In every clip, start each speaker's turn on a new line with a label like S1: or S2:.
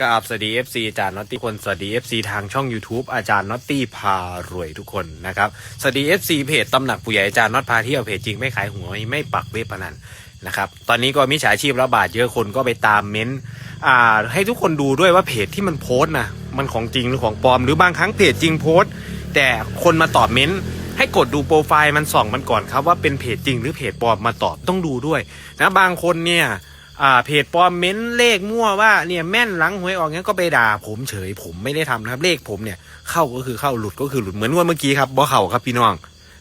S1: กราบสวัสดี FC อาจารย์น็อตตี้คนสวัสดี FC ทางช่อง YouTube อาจารย์น็อตตี้พารวยทุกคนนะครับสวัสดี FC เพจตำหนักผู้ใหญ่อาจารย์น็อตพาเที่ยวเพจจริงไม่ขายหัวยไม่ปักเว็บพนันนะครับตอนนี้ก็มิจฉาชีพระบาดเยอะคนก็ไปตามเม้นต์อ่าให้ทุกคนดูด้วยว่าเพจที่มันโพสต์นะมันของจริงหรือของปลอมหรือบางครั้งเพจจริงโพสต์ แต่คนมาตอบเม้นต์ให้กดดูโปรไฟล์มันส่องมันก่อนครับว่าเป็นเพจจริงหรือเพจปลอมมาตอบต้องดูด้วยนะบางคนเนี่ย อ่าเพจปลอมเม้นเลขมั่วว่าเนี่ยแม่นหลังหวยออกงั้นก็ไปด่าผมเฉย ผมไม่ได้ทำนะครับเลขผมเนี่ย เข้าก็คือเข้าหลุดก็คือหลุดเหมือนว่าเมื่อกี้ครับบ่เข้าครับพี่น้อง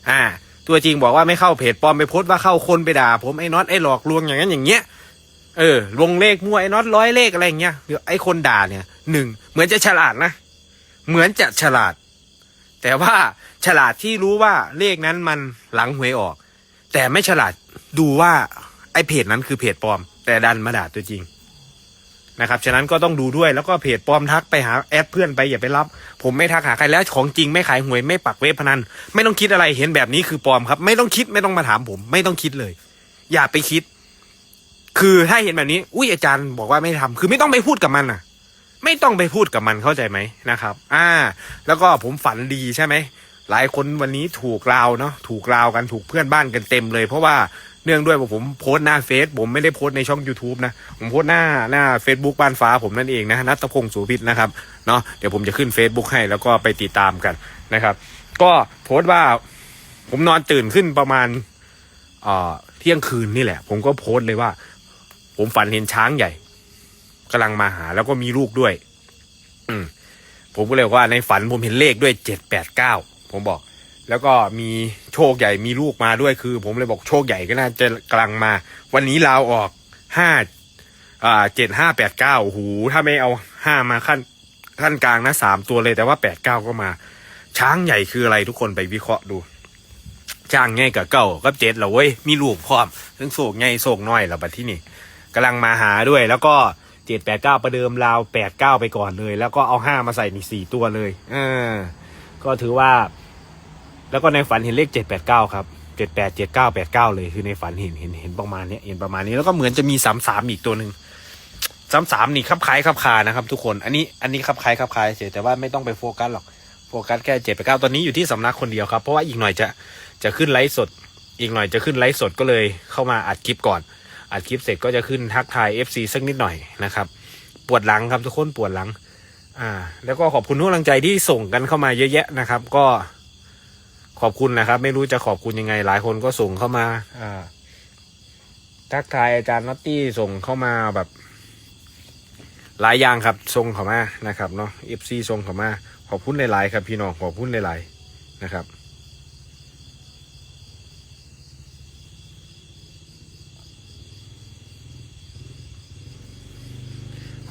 S1: อ่า ตัวจริงบอกว่าไม่เข้าเพจปลอมไปโพสต์ว่าเข้าคนไปด่า ผมไอ้น็อตไอ้หลอกลวงอย่างนั้นอย่างเงี้ยเออลงเลขมั่วไอ้น็อตร้อยเลขอะไรเงี้ยเดี๋ยวไอ้คนด่าเนี่ยหนึ่งเหมือนจะฉลาดนะเหมือนจะฉลาด แต่ว่าฉลาดที่รู้ว่าเลขนั้นมันหลังหวยออก แต่ไม่ฉลาดดูว่าไอ้เพจนั้นคือเพจปลอม แต่ดันมาด่าตัวจริงนะครับ ฉะนั้นก็ต้องดูด้วยแล้วก็เพจปลอมทักไปหาแอดเพื่อนไปอย่าไปรับ ผมไม่ทักหาใครแล้วของจริงไม่ขายหวยไม่ปักเว็บพนัน ไม่ต้องคิดอะไรเห็นแบบนี้คือปลอมครับ ไม่ต้องคิดไม่ต้องมาถามผม ไม่ต้องคิดเลย อย่าไปคิด คือถ้าเห็นแบบนี้ อุ้ยอาจารย์บอกว่าไม่ทำคือไม่ต้องไปพูดกับมันน่ะ ไม่ต้องไปพูดกับมันเข้าใจไหมนะครับ อ่า แล้วก็ผมฝันดีใช่ไหมหลายคนวันนี้ถูกราวเนาะถูกราวกันถูกเพื่อนบ้านกันเต็มเลย เพราะว่า เนื่องด้วยว่าผมโพสต์หน้าเฟซผมไม่ได้โพสต์ในช่อง YouTube นะ ผมโพสต์หน้าหน้า Facebook บ้านฟ้าผมนั่นเองนะนัทพงศ์สุพิษนะครับเนาะเดี๋ยวผมจะขึ้น Facebook ให้แล้วก็ไปติดตามกันนะครับ ก็โพสต์ว่าผมนอนตื่นขึ้นประมาณเที่ยงคืนนี่แหละ ผมก็โพสต์เลยว่า ผมฝันเห็นช้างใหญ่กำลังมาหา แล้วก็มีลูกด้วย อืมผมก็เลยว่าในฝันผมเห็นเลขด้วยเจ็ดแปดเก้าผมบอก แล้วก็มีโชคใหญ่มีลูกมาด้วยคือ ผมเลยบอกโชคใหญ่ก็น่าจะกำลังมา วันนี้ลาวออกห้าอ่าเจ็ดห้าแปดเก้าหูถ้าไม่เอาห้ามาขั้นขั้นกลางนะสามตัวเลยแต่ว่าแปดเก้าก็มา ช้างใหญ่คืออะไรทุกคนไปวิเคราะห์ดูช้างใหญ่กับเก้ากับเจ็ดเหรอเว้ยมีลูกพร้อมทั้งโศกใหญ่โศกน้อยแล้วบัดที่นี่กำลังมาหาด้วย แล้วก็เจ็ดแปดเก้าประเดิมราวแปดเก้าไปก่อนเลย แล้วก็เอาห้ามาใส่นี่สี่ตัวเลย เออ ก็ถือว่า แล้วก็ในฝันเห็นเลขเจ็ดแปดเก้าครับเจ็ดแปดเจ็ดเก้าแปดเก้าเลยคือในฝันเห็นเห็นเห็นประมาณนี้เห็นประมาณนี้แล้วก็เหมือนจะมีสามสามอีกตัวหนึ่งสามสามนี่คับคล้ายคับคานะครับ ทุกคนอันนี้อันนี้คับคล้ายคับคาเฉยแต่ว่าไม่ต้องไปโฟกัสหรอกโฟกัสแค่เจ็ดแปดเก้าตอนนี้อยู่ที่สำนักคนเดียวครับเพราะว่าอีกหน่อยจะจะขึ้นไลฟ์สด อีกหน่อยจะขึ้นไลฟ์สดก็เลยเข้ามาอัดคลิปก่อนอัดคลิปเสร็จก็จะขึ้นทักทาย FC สักนิดหน่อยนะครับปวดหลังครับทุกคนปวดหลังอ่า แล้วก็ขอบคุณทุกกำลังใจที่ส่งกันเข้ามาเยอะแยะนะครับ ก็ ขอบคุณนะครับ ไม่รู้จะขอบคุณยังไง หลายคนก็ส่งเข้ามาอ่าทักทายอาจารย์นัตตี้ส่งเข้ามาแบบ หลายอย่างครับส่งเข้ามานะครับเนาะ FC ส่งเข้ามา ขอบคุณหลายๆครับ พี่น้องขอบคุณหลายๆนะครับ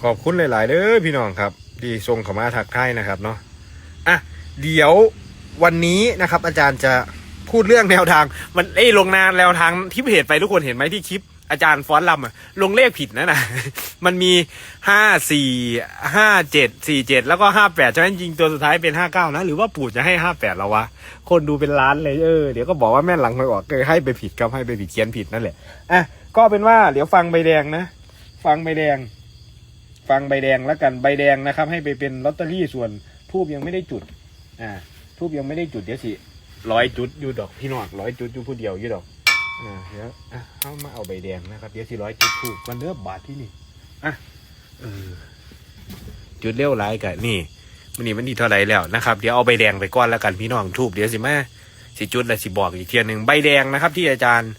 S1: ขอบคุณหลาย ๆเด้อพี่น้องครับที่ส่งเข้ามาทักทายนะครับเนาะอะเดี๋ยว วันนี้นะครับ อาจารย์จะพูดเรื่องแนวทาง มันเอ้ลงนานแนวทางที่เพจไปทุกคนเห็นไหมที่คลิปอาจารย์ฟ้อนลำอะลงเลขผิดนะนะมันมีห้าสี่ห้าเจ็ดสี่เจ็ดแล้วก็ห้าแปดฉะนั้นจริงตัวสุดท้ายเป็นห้าเก้านะ หรือว่าปู่จะให้ห้าแปดเราวะ คนดูเป็นล้านเลยเออเดี๋ยวก็บอกว่าแม่หลังไม่ออกเก็ให้ไปผิดครับให้ไปผิดเขียนผิดนั่นแหละอะก็เป็นว่าเดี๋ยวฟังใบแดงนะ ฟังใบแดง ฟังใบแดงแล้วกันใบแดงนะครับ ให้ไปเป็นลอตเตอรี่ส่วนทูบยังไม่ได้จุด อ่า ทูบยังไม่ได้จุดเดี๋ยวสิร้อยจุดอยู่ดอกพี่นองร้อยจุดอยู่ผู้เดียวอยู่ดอกอ่าเดี๋ยวอะเอามาเอาใบแดงนะครับเดี๋ยวสิร้อยจุดทูบกันเนื้อบาทที่นี่อะเออจุดเร็วไรกันนี่มันนี่มันดีเท่าไรแล้วนะครับเดี๋ยวเอาใบแดงไปก้อนแล้วกันพี่น้องทูบเดี๋ยวสิแม่สิจุดแล้วสิบอกอีกเทียนหนึ่งใบแดงนะครับ ที่อาจารย์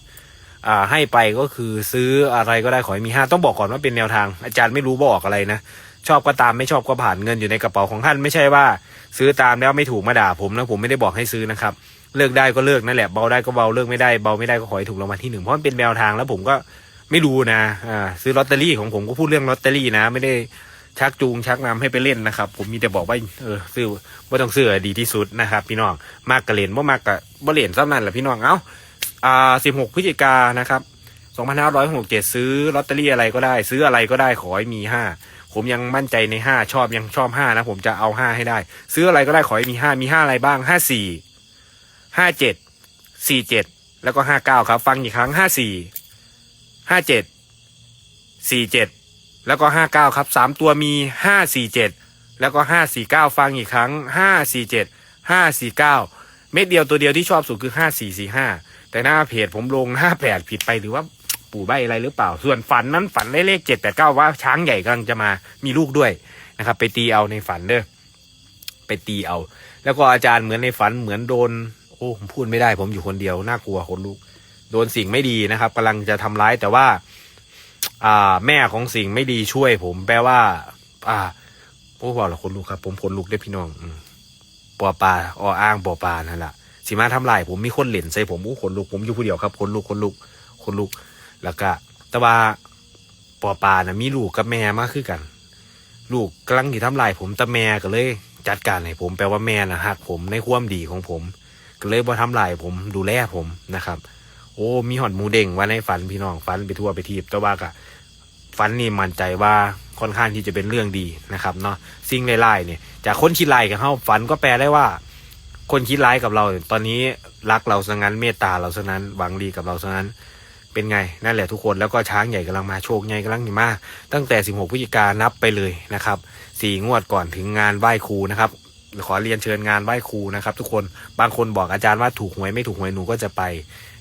S1: อ่าให้ไปก็คือซื้ออะไรก็ได้ขอให้มีห้าต้องบอกก่อนว่าเป็นแนวทาง อาจารย์ไม่รู้บอกอะไรนะ ชอบก็ตามไม่ชอบก็ผ่านเงินอยู่ในกระเป๋าของท่านไม่ใช่ว่า ซื้อตามแล้วไม่ถูกมาด่าผมนะผมไม่ได้บอกให้ซื้อนะครับเลิกได้ก็เลิกนั่นแหละเบาได้ก็เบาเลิกไม่ได้เบาไม่ได้ก็ขอให้ถูกรางวัลที่หนึ่งเพราะมันเป็นแนวทางแล้วผมก็ไม่รู้นะอ่าซื้อลอตเตอรี่ของผมก็พูดเรื่องลอตเตอรี่นะ ไม่ได้ชักจูงชักนำให้ไปเล่นนะครับ ผมมีแต่บอกว่าเออซื้อว่าต้องซื้อดีที่สุดนะครับ พี่น้องมากกะเลนว่ามากกะบ่เล่นซ้ำนั่นแหละพี่น้องเอ้าอ่าสิบหกพฤศจิกานะครับ2567ซื้อลอตเตอรี่อะไรก็ได้ ซื้ออะไรก็ได้ขอให้มีห้า ผมยังมั่นใจในห้าชอบยังชอบห้านะ ผมจะเอาห้าให้ได้ ซื้ออะไรก็ได้ขอให้มีห้ามีห้าอะไรบ้างห้าสี่ห้าเจ็ดสี่เจ็ดแล้วก็ห้าเก้าครับ ฟังอีกครั้งห้าสี่ห้าเจ็ดสี่เจ็ดแล้วก็ห้าเก้าครับสามตัวมีห้าสี่เจ็ดแล้วก็ห้าสี่เก้าฟังอีกครั้งห้าสี่เจ็ดห้าสี่เก้าเม็ดเดียวตัวเดียวที่ชอบสุดคือห้าสี่สี่ห้าแต่หน้าเพจผมลงห้าแปดผิดไปหรือว่า ปู่ใบอะไรหรือเปล่า ส่วนฝันนั้นฝันได้เลขเจ็ดแปดเก้าว่าช้างใหญ่กำลังจะมามีลูกด้วยนะครับ ไปตีเอาในฝันเด้อไปตีเอา แล้วก็อาจารย์เหมือนในฝันเหมือนโดน โอ้ผมพูดไม่ได้ ผมอยู่คนเดียวน่ากลัวคนลูก โดนสิ่งไม่ดีนะครับกำลังจะทำร้ายแต่ว่า อ่า แม่ของสิ่งไม่ดีช่วย ผมแปลว่า อ่าโอ้บอกหรอคนลูกครับ ผมคนลูกได้พี่น้องปอปลาออ้างปอปลานั่นแหละสิมาทำลายผมมีคนเหล่นใส่ผมอู้คนลูกผมอยู่ผู้เดียวครับคนลูกคนลูกคนลูก แล้วก็แต่ว่าปอปานะมีลูกกับแม่มาคือกัน ลูกกำลังที่ทำลายผมแต่แม่ก็เลย จัดการให้ผมแปลว่าแม่นะฮักผมในความดีของผม ก็เลยบ่ทำลายผมดูแลผมนะครับ โอ้มีหอนมูเด้งว่าในฝันพี่น้องฝันไปทั่วไปทีบแต่ว่าก็ฝันนี่มั่นใจว่าค่อนข้างที่จะเป็นเรื่องดีนะครับเนาะสิ่งไล่ๆเนี่ยจากคนคิดไล่กับเขาฝันก็แปลได้ว่า คนคิดร้ายกับเรา ตอนนี้รักเราซะงั้นเมตตาเราซะนั้นหวังดีกับเราซะนั้น เป็นไงนั่นแหละทุกคนแล้วก็ช้างใหญ่กำลังมาโชคใหญ่กำลังมาตั้งแต่ 16พฤศจิกานนับไปเลยนะครับสี่งวดก่อนถึงงานไหว้ครูนะครับขอเรียนเชิญงานไหว้ครูนะครับทุกคนบางคนบอกอาจารย์ว่าถูกหวยไม่ถูกหวยหนูก็จะไป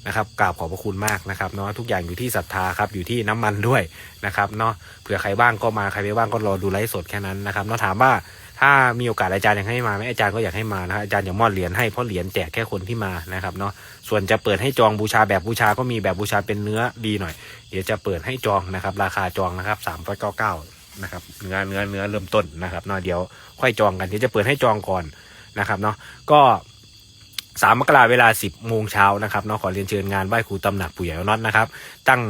S1: นะครับกราบขอบพระคุณมากนะครับเนาะทุกอย่างอยู่ที่ศรัทธาครับอยู่ที่น้ำมันด้วยนะครับเนาะเผื่อใครบ้างก็มาใครไม่บ้างก็รอดูไลฟ์สดแค่นั้นนะครับเนาะถามว่า ถ้ามีโอกาสอาจารย์อยากให้มาไหมอาจารย์ก็อยากให้มานะอาจารย์อยากมอบเหรียญให้เพราะเหรียญแจกแค่คนที่มานะครับเนาะส่วนจะเปิดให้จองบูชาแบบบูชาก็มีแบบบูชาเป็นเนื้อดีหน่อย เดี๋ยวจะเปิดให้จองนะครับ ราคาจองนะครับสามร้อยเก้าเก้านะครับเนื้อเนื้อเนื้อเริ่มต้นนะครับเนาะเดี๋ยวค่อยจองกันเดี๋ยวจะเปิดให้จองก่อนนะครับเนาะก็สามมกราเวลาสิบโมงเช้านะครับเนาะขอเรียนเชิญงานไหว้ครูตำหนักปู่ใหญ่อน็อตนะครับ ตั้ง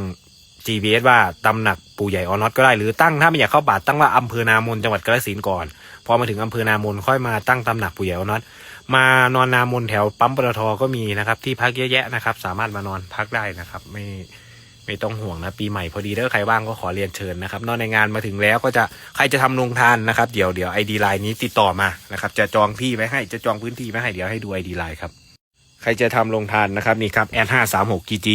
S1: GPS ว่าตำหนักปู่ใหญ่ออน็อตก็ได้หรือตั้งถ้าไม่อยากเข้าบาทตั้งว่าอำเภอนามนจังหวัดกาฬสินธุ์ก่อน พอมาถึงอำเภอนามนค่อยมาตั้งตำหนักปู่ใหญ่ออน็อตมานอนนามนแถวปั๊มปตทก็มีนะครับ ที่พักเยอะแยะนะครับ สามารถมานอนพักได้นะครับ ไม่ไม่ต้องห่วงนะ ปีใหม่พอดีเด้อใครว่างก็ขอเรียนเชิญนะครับ นอกในงานมาถึงแล้วก็จะใครจะทำโรงทานนะครับ เดี๋ยวเดี๋ยวไอดีไลน์นี้ติดต่อมานะครับ จะจองที่ไว้ให้จะจองพื้นที่ไว้ให้เดี๋ยวให้ดูไอดีไลน์ครับใครจะทำโรงทานนะครับนี่ครับแอนห้าสามหก GG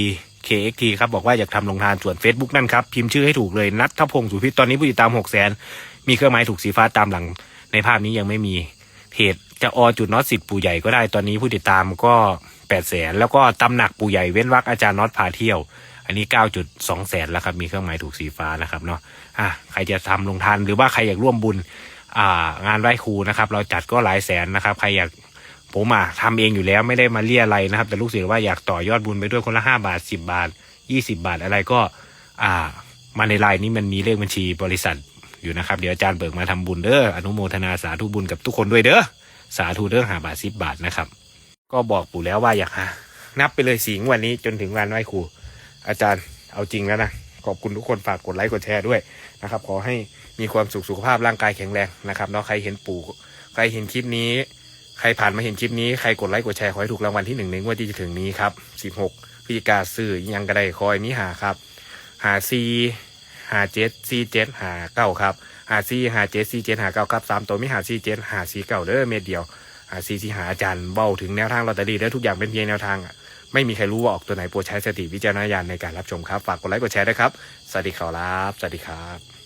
S1: KXT ครับบอกว่าอยากทำโรงทานส่วน Facebook นั่นครับ พิมพ์ชื่อให้ถูกเลยนัททพงศ์สุพิษตอนนี้ผู้ติดตามหกแสนมีเครื่องหมายถูกสีฟ้าตามหลังในภาพนี้ยังไม่มีเพจจะอจุดน็อตสิทธิ์ปู่ใหญ่ก็ได้ตอนนี้ผู้ติดตามก็แปดแสนแล้วก็ตำหนักปู่ใหญ่เว้นวักอาจารย์น็อตพาเที่ยว อันนี้เก้าจุดสองแสนแล้วครับมีเครื่องหมายถูกสีฟ้านะครับเนาะอะใครจะทำโรงทานหรือว่าใครอยากร่วมบุญอ่างานไหว้ครูนะครับ เราจัดก็หลายแสนนะครับ ใครอยาก ผมอะทำเองอยู่แล้วไม่ได้มาเรียอะไรนะครับ แต่ลูกศิษย์ว่าอยากต่อยอดบุญไปด้วยคนละห้าบาทสิบบาทยี่สิบาทอะไรก็ อ่า มาในไลน์นี้มันมีเลขบัญชีบริษัทอยู่นะครับ เดี๋ยวอาจารย์เบิกมาทำบุญเด้ออนุโมทนาสาธุบุญกับทุกคนด้วยเด้อสาธุเด้อห้าบาทสิบบาทนะครับ ก็บอกปู่แล้วว่าอยากหานับไปเลยสิงวันนี้จนถึงวันไหว้ครู อาจารย์เอาจริงแล้วนะขอบคุณทุกคนฝากกดไลค์กดแชร์ด้วยนะครับ ขอให้มีความสุขสุขภาพร่างกายแข็งแรงนะครับเนาะใครเห็นปู่ใครเห็นคลิปนี้ ใครผ่านมาเห็นคลิปนี้ใครกดไลค์กดแชร์ขอให้ถูกรางวัลที่หนึ่งในงวดที่จะถึงนี้ครับสิบหกพฤศจิกาซื้อยังกระไดคอยมีหาครับ หาซีหาเจ็ดซีเจ็ดหาเก้าครับหาซีหาเจ็ดซีเจ็ดหาเก้าครับสามตัวมีหาซีเจ็ดหาซีเก้าเด้อเม็ดเดียวหาซีซีหาอาจารย์เบ้าถึงแนวทางลอตเตอรี่เด้อทุกอย่างเป็นเพียงแนวทางอะไม่มีใครรู้ว่าออกตัวไหนโปรดใช้สติวิจารณญาณในการรับชมครับ ฝากกดไลค์กดแชร์ด้วยครับ สวัสดีครับ สวัสดีครับ